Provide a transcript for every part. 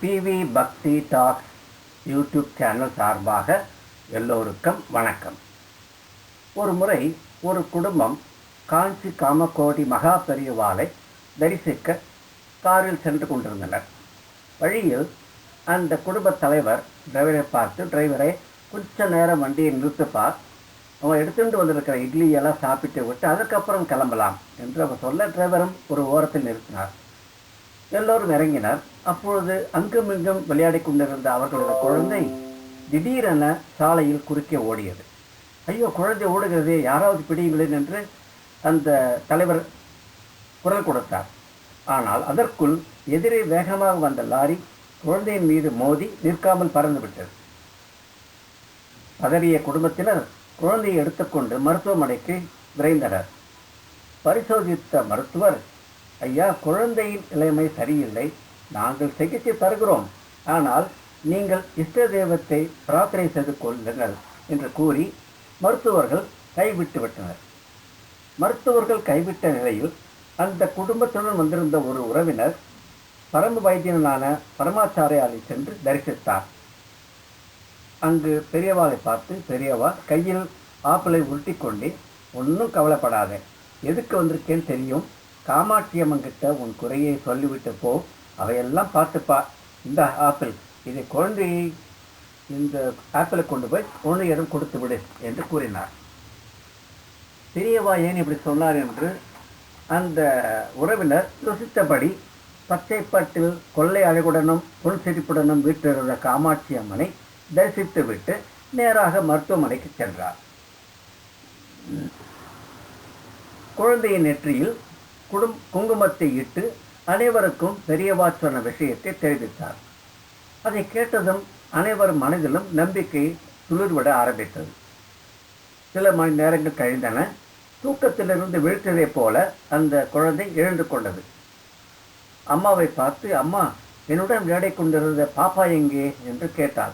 PV பக்தி tax YouTube channel சார்பாக எல்லோருக்கும் வணக்கம். ஒரு முறை ஒரு குடும்பம் காஞ்சி காமக்கோடி மகா பெரியவாளை தரிசிக்க காரில் சென்று கொண்டிருந்தனர். வழியில் அந்த குடும்பத் தலைவர் டிரைவரை பார்த்து டிரைவரை கொஞ்ச நேரம் வண்டியை நிறுத்துப்பார் அவன் எடுத்துட்டு வந்திருக்கிற இட்லியெல்லாம் சாப்பிட்டு விட்டு அதுக்கப்புறம் கிளம்பலாம் என்று அவர் சொல்ல டிரைவரும் ஒரு ஓரத்தில் நிறுத்தினார். எல்லோரும் இறங்கினர். அப்பொழுது அங்குமிங்கும் விளையாடி கொண்டிருந்த அவர்களுடைய குழந்தை திடீரென சாலையில் குறுக்கே ஓடியது. ஐயோ குழந்தை ஓடுகிறதே யாராவது பிடியுங்களேன் என்று அந்த தலைவர் குரல் கொடுத்தார். ஆனால் அதற்குள் எதிரே வேகமாக வந்த லாரி குழந்தையின் மீது மோதி நிற்காமல் பறந்துவிட்டது பதறிய குடும்பத்தினர் குழந்தையை எடுத்துக்கொண்டு மருத்துவமனைக்கு விரைந்தனர். பரிசோதித்த மருத்துவர் ஐயா குழந்தையின் நிலைமை சரியில்லை. நாங்கள் சிகிச்சை தருகிறோம். ஆனால் நீங்கள் இஷ்ட தெய்வத்தை பிரார்த்தனை செய்து கொள்ளுங்கள் என்று கூறி மருத்துவர்கள் கைவிட்டு விட்டனர். மருத்துவர்கள் கைவிட்ட நிலையில் அந்த குடும்பத்துடன் வந்திருந்த ஒரு உறவினர் பரம வைத்தியனான பரமாச்சாரியாரை சென்று தரிசித்தார். அங்கு பெரியவாவை பார்த்து பெரியவா கையில் ஆப்பிளை உருட்டி கொண்டே ஒன்றும் கவலைப்படாதே. எதுக்கு வந்திருக்கேன்னு தெரியும்? காமாட்சி அம்மன்கிட்ட உன் குறையை சொல்லிவிட்டு போ அவையெல்லாம் பார்த்துப்பா. இந்த ஆப்பிள் இதை குழந்தையை இந்த ஆப்பிளை கொண்டு போய் குழந்தையிடம் கொடுத்து விடு என்று கூறினார். பெரியவா ஏன் இப்படி சொன்னார் என்று அந்த உறவினர் யோசித்தபடி பச்சைப்பட்டில் கொள்ளை அழகுடனும் பொன் சிரிப்புடனும் வீட்டிலிருந்த காமாட்சி அம்மனை தரிசித்துவிட்டு நேராக மருத்துவமனைக்கு சென்றார். குழந்தையின் நெற்றியில் குடும் குங்குமத்தை இட்டு அனைவருக்கும் பெரியவா சொன்ன விஷயத்தை தெரிவித்தார். அதை கேட்டதும் அனைவர் மனதிலும் நம்பிக்கை துளிர்விட ஆரம்பித்தது. சில மணி நேரங்கள் கழிந்தன. தூக்கத்திலிருந்து விழித்ததைப் போல அந்த குழந்தை எழுந்து கொண்டது. அம்மாவை பார்த்து அம்மா என்னுடன் வேடை கொண்டிருந்த பாப்பா எங்கே? என்று கேட்டாள்.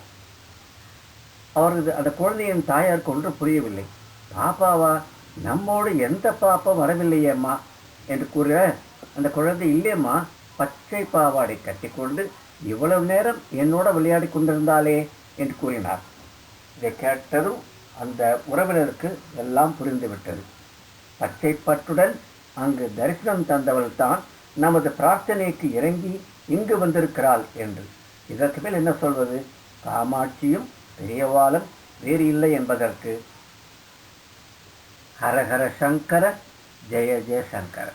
அவரது அந்த குழந்தையின் தாயாருக்கு ஒன்று புரியவில்லை. பாப்பாவா நம்மோடு எந்த பாப்பா வரவில்லையேம்மா? என்று கூற அந்த குழந்தை இல்லையம்மா பச்சை பாவாடை கட்டிக்கொண்டு இவ்வளவு நேரம் என்னோட விளையாடி கொண்டிருந்தாளே என்று கூறினார். இதை கேட்டதும் அந்த உறவினருக்கு எல்லாம் புரிந்துவிட்டது. பச்சை பற்றுடன் அங்கு தரிசனம் தந்தவள் தான் நமது பிரார்த்தனைக்கு இறங்கி இங்கு வந்திருக்கிறாள் என்று. இதற்கு மேல் என்ன சொல்வது? காமாட்சியும் பெரியவாளும் வேறு இல்லை என்பதற்கு. ஹரஹர சங்கர जय जय शंकर।